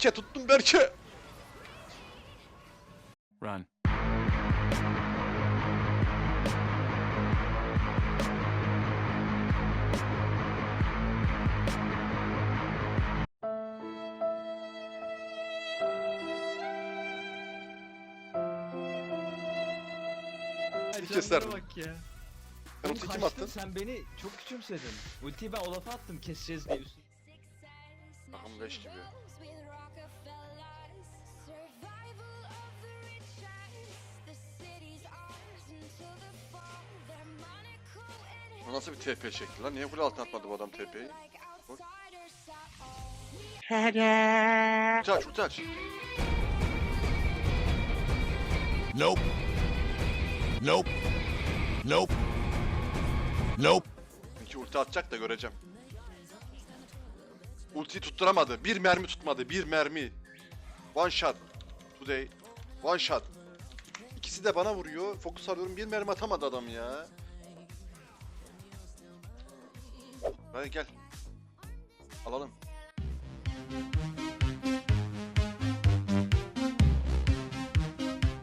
Berke tuttum Berke. Run. Keserdim. Bak ya. Sen ulti kim attın? Sen beni çok küçümsedin. Ultiyi ben Olaf'a attım keseceğiz diye üstüne. Ahım leş gibi. Bu nasıl bir TP şekli lan? Niye kule altına atmadı bu adam TP'yi? Ulti aç, ulti aç. Nope. Nope. Nope. Nope. Çünkü ulti atacak da göreceğim. Ultiyi tutturamadı. Bir mermi tutmadı. Bir mermi. One shot. Today. One shot. İkisi de bana vuruyor. Fokus alıyorum. Bir mermi atamadı adam ya. Hadi gel. Alalım.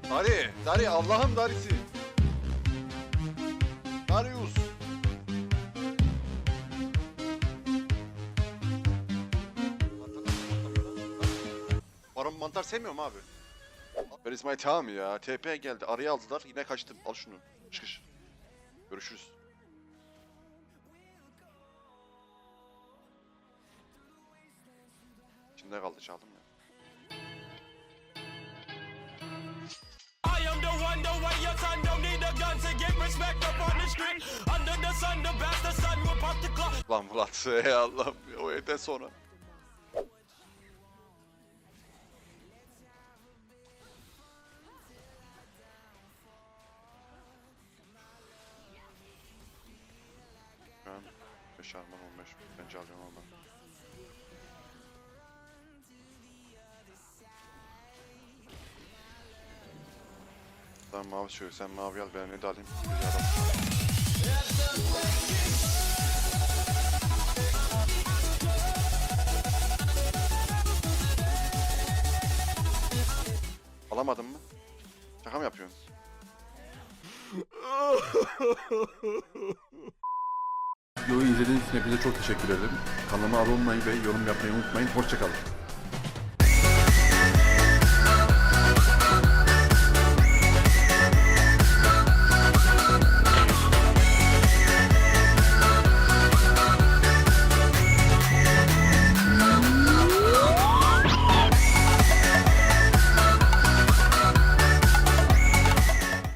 Dari. Dari. Allah'ım Darisi. Darius. Baron mantar sevmiyorum abi. Where is my time ya? TP geldi. Araya aldılar. Yine kaçtım. Al şunu. Çıkış. Görüşürüz. İçinde kaldı çaldım ya. I am the one, the way your Şu an 5 armor 15 bence alacağım ondan. Ben mavi şöyle sen mavi al ben ne de alayım. Alamadın mı? Şaka mı yapıyorsun? Videoyu izlediğiniz için hepinize çok teşekkür ederim. Kanalıma abone olmayı ve yorum yapmayı unutmayın. Hoşçakalın.